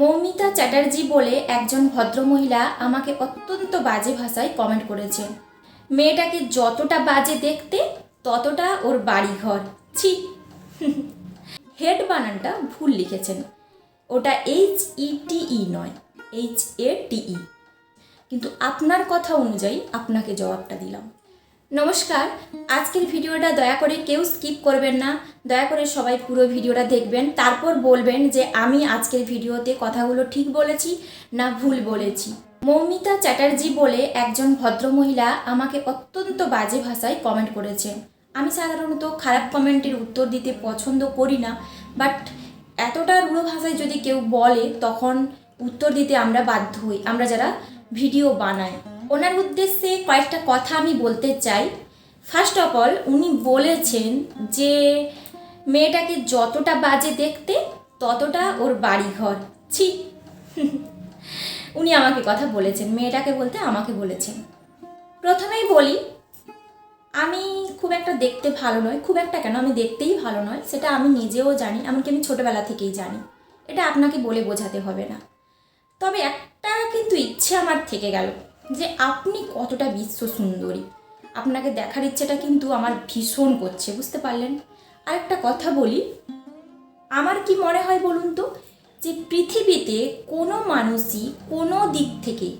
মৌমিতা চ্যাটার্জি বলে একজন ভদ্রমহিলা আমাকে অত্যন্ত বাজে ভাষায় কমেন্ট করেছেন। মেয়েটাকে যতটা বাজে দেখতে, ততটা ওর বাড়িঘর। ছি। হেড বানানটা ভুল লিখেছেন। ওটা এইচ ই টিই নয় এইচ এ টিই কিন্তু আপনার কথা অনুযায়ী আপনাকে জবাবটা দিলাম। নমস্কার, আজকের ভিডিওটা দয়া করে কেউ স্কিপ করবেন না। দয়া করে সবাই পুরো ভিডিওটা দেখবেন। তারপর বলবেন যে আমি আজকের ভিডিওতে কথাগুলো ঠিক বলেছি না ভুল বলেছি। মৌমিতা চ্যাটার্জি বলে একজন ভদ্রমহিলা আমাকে অত্যন্ত বাজে ভাষায় কমেন্ট করেছেন আমি সাধারণত খারাপ কমেন্টের উত্তর দিতে পছন্দ করি না বাট এতটা রূঢ় ভাষায় যদি কেউ বলে, তখন উত্তর দিতে আমরা বাধ্য হই। আমরা যারা ভিডিও বানাই। ওনার উদ্দেশ্যে কয়েকটা কথা আমি বলতে চাই। ফার্স্ট অফ অল উনি বলেছেন যে, মেয়েটাকে যতটা বাজে দেখতে, ততটা ওর বাড়িঘর। ছি। উনি আমাকে কথা বলেছেন, মেয়েটাকে বলতে আমাকে বলেছেন। প্রথমেই বলি, আমি খুব একটা দেখতে ভালো নয় খুব একটা কেন, আমি দেখতেই ভালো নয় সেটা আমি নিজেও জানি, এমনকি আমি ছোটোবেলা থেকেই জানি। এটা আপনাকে বলে বোঝাতে হবে না। তবে একটা কিন্তু ইচ্ছে আমার থেকে গেল। যে আপনি কতটা বিশ্ব সুন্দরী। আপনাকে দেখার ইচ্ছেটা কিন্তু আমার ভীষণ করছে, বুঝতে পারলেন? আর একটা কথা বলি, আমার কি মনে হয় বলুন তো, যে পৃথিবীতে কোনো মানুষই কোনো দিক থেকে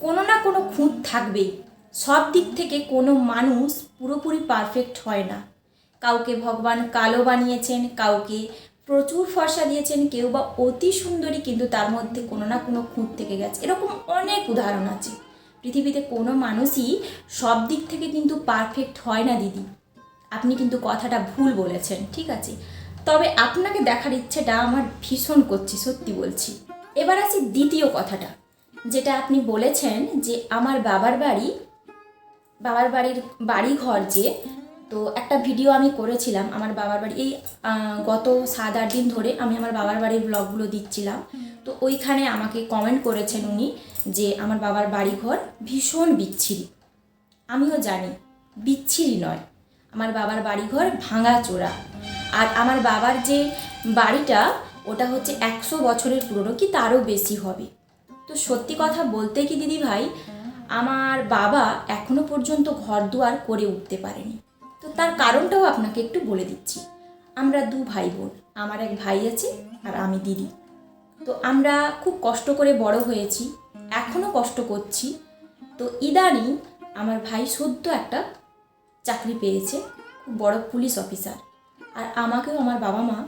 কোনো না কোনো খুঁত থাকবেই। সব দিক থেকে কোনো মানুষ পুরোপুরি পারফেক্ট হয় না। কাউকে ভগবান কালো বানিয়েছেন, কাউকে প্রচুর ফর্সা দিয়েছেন, কেউ বা অতি সুন্দরী কিন্তু তার মধ্যে কোনো না কোনো খুঁত থেকে গেছে। এরকম অনেক উদাহরণ আছে। পৃথিবীতে কোনো মানুষই সব দিক থেকে কিন্তু পারফেক্ট হয় না, দিদি। আপনি কিন্তু কথাটা ভুল বলেছেন, ঠিক আছে? তবে আপনাকে দেখার ইচ্ছেটা আমার ভীষণ করছে, সত্যি বলছি। এবার আছে দ্বিতীয় কথাটা, যেটা আপনি বলেছেন যে আমার বাবার বাড়ি, বাবার বাড়ির বাড়ি ঘর যে, তো একটা ভিডিও আমি করেছিলাম আমার বাবার বাড়ি। এই গত সাত আট দিন ধরে আমি আমার বাবার বাড়ির ব্লগগুলো দিচ্ছিলাম। তো ওইখানে আমাকে কমেন্ট করেছেন উনি যে আমার বাবার বাড়িঘর ভীষণ বিচ্ছিরি। আমিও জানি, বিচ্ছিরি নয়। আমার বাবার বাড়িঘর ভাঙা চোরা। আর আমার বাবার যে বাড়িটা, ওটা হচ্ছে একশো বছরের পুরনো, কি তারও বেশি হবে। তো সত্যি কথা বলতে কি দিদি ভাই আমার বাবা এখনও পর্যন্ত ঘর দুয়ার করে উঠতে পারেনি। তো তার কারণটাও আপনাকে একটু বলে দিচ্ছি। আমরা দু ভাই বোন আমার এক ভাই আছে আর আমি দিদি। তো আমরা খুব কষ্ট করে বড় হয়েছি। এখনও কষ্ট করছি। তো ইদানিং আমার ভাই সদ্য একটা চাকরি পেয়েছে, খুব বড় পুলিশ অফিসার। আর আমাকেও আমার বাবা মা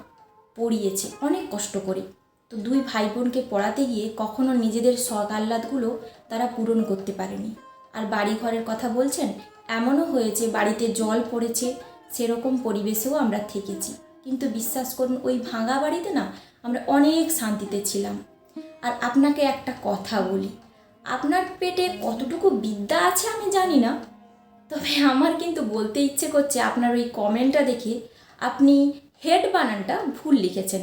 পড়িয়েছে অনেক কষ্ট করে। তো দুই ভাই বোনকে পড়াতে গিয়ে কখনো নিজেদের শখ আহ্লাদগুলো তারা পূরণ করতে পারেনি। আর বাড়ি ঘরের কথা বলছেন, এমনও হয়েছে বাড়িতে জল পড়েছে, সেরকম পরিবেশেও আমরা থেকেছি। কিন্তু বিশ্বাস করুন, ওই ভাঙা বাড়িতে না আমরা অনেক শান্তিতে ছিলাম। আর আপনাকে একটা কথা বলি। আপনার পেটে কতটুকু বিদ্যা আছে আমি জানি না। তবে আমার কিন্তু বলতে ইচ্ছে করছে আপনার ওই কমেন্টটা দেখে আপনি হেড বানানটা ভুল লিখেছেন।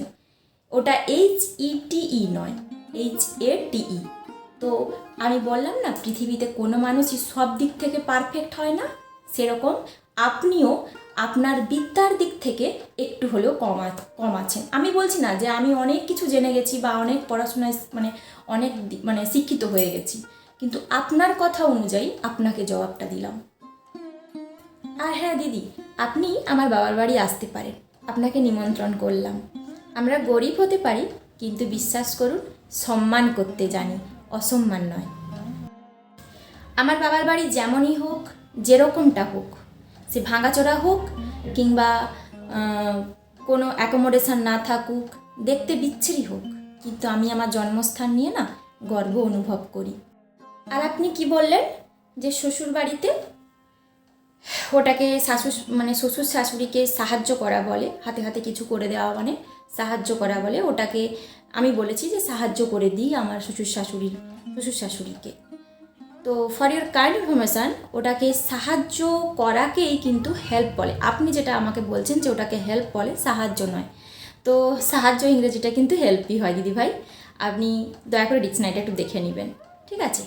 ওটা এইচ ই টিই নয় এইচ এ টিই তো আমি বললাম না, পৃথিবীতে কোনো মানুষই সব দিক থেকে পারফেক্ট হয় না, সেরকম আপনিও আপনার বিদ্যার দিক থেকে একটু হলেও কমা কম আছেন। আমি বলছি না যে আমি অনেক কিছু জেনে গেছি বা অনেক পড়াশোনায় মানে অনেক মানে শিক্ষিত হয়ে গেছি। কিন্তু আপনার কথা অনুযায়ী আপনাকে জবাবটা দিলাম। আর হ্যাঁ দিদি, আপনি আমার বাবার বাড়ি আসতে পারেন। আপনাকে নিমন্ত্রণ করলাম। আমরা গরিব হতে পারি, কিন্তু বিশ্বাস করুন, সম্মান করতে জানি, অসম্মান নয়। আমার বাবার বাড়ি যেমনই হোক, যেরকমটা হোক। সে ভাঙাচোরা হোক কিংবা কোনো অ্যাকোমোডেশন না থাকুক, দেখতে বিচ্ছিরি হোক, কিন্তু আমি আমার জন্মস্থান নিয়ে না গর্ব অনুভব করি। আর আপনি কি বললেন যে শ্বশুর বাড়িতে ওটাকে শাশুর মানে শ্বশুর শাশুড়িকে সাহায্য করা বলে, হাতে হাতে কিছু করে দেওয়া মানে সাহায্য করা বলে, ওটাকে আমি বলেছি যে সাহায্য করে দিই আমার শ্বশুর শাশুড়ির, শ্বশুর শাশুড়িকে। তো ফর ইউর কাইন্ড ইনফরমেশান ওটাকে সাহায্য করাকেই কিন্তু হেল্প বলে। আপনি যেটা আমাকে বলছেন যে ওটাকে হেল্প বলে, সাহায্য নয়। তো সাহায্য ইংরেজিটা কিন্তু হেল্পই হয়, দিদি ভাই। আপনি দয়া করে ডিকশনারিটা একটু দেখে নেবেন, ঠিক আছে?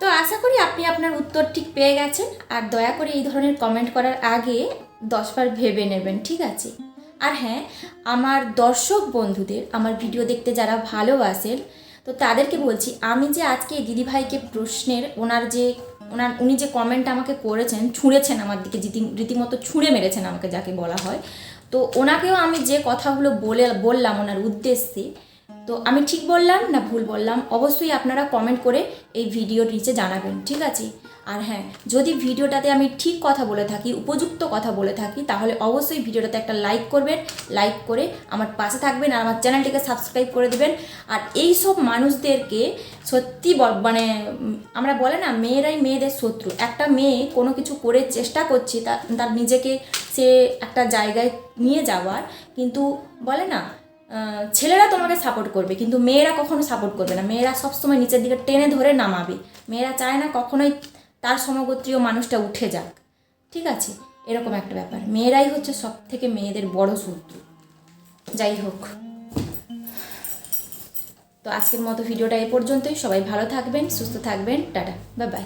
তো আশা করি আপনি আপনার উত্তর ঠিক পেয়ে গেছেন। আর দয়া করে এই ধরনের কমেন্ট করার আগে দশবার ভেবে নেবেন, ঠিক আছে? আর হ্যাঁ আমার দর্শক বন্ধুদের, আমার ভিডিও দেখতে যারা ভালোবাসেন তো তাদেরকে বলছি, আমি যে আজকে দিদিভাইকে প্রশ্নের ওনার যে, ওনার, উনি যে কমেন্ট আমাকে করেছেন, ছুঁড়েছেন আমার দিকে, রীতি- রীতিমতো ছুঁড়ে মেরেছেন আমাকে, যাকে বলা হয়। তো ওনাকেও আমি যে কথাগুলো বলে, বললাম ওনার উদ্দেশ্যে তো আমি ঠিক বললাম না ভুল বললাম? অবশ্যই আপনারা কমেন্ট করে এই ভিডিওর নিচে জানাবেন, ঠিক আছে? আর হ্যাঁ যদি ভিডিওটাতে আমি ঠিক কথা বলে থাকি, উপযুক্ত কথা বলে থাকি, তাহলে অবশ্যই ভিডিওটাতে একটা লাইক করবেন লাইক করে আমার পাশে থাকবেন আর আমার চ্যানেলটিকে সাবস্ক্রাইব করে দেবেন। আর এই সব মানুষদেরকে সত্যি মানে আমরা বলে না, মেয়েরাই মেয়েদের শত্রু। একটা মেয়ে কোনো কিছু করে চেষ্টা করছে তার নিজেকে সে একটা জায়গায় নিয়ে যাওয়ার, কিন্তু বলে না ছেলেরা তোমাকে সাপোর্ট করবে, কিন্তু মেয়েরা কখনো সাপোর্ট করবে না। মেয়েরা সবসময় নিচের দিকে টেনে ধরে নামাবে। মেয়েরা চায় না কখনোই তার সমগোত্রীয় মানুষটা উঠে যাক। ঠিক আছে? এরকম একটা ব্যাপার। মেয়েরাই হচ্ছে সব থেকে মেয়েদের বড় শত্রু। যাই হোক। তো আজকের মতো ভিডিওটা এ পর্যন্তই। সবাই ভালো থাকবেন, সুস্থ থাকবেন। টাটা। Bye bye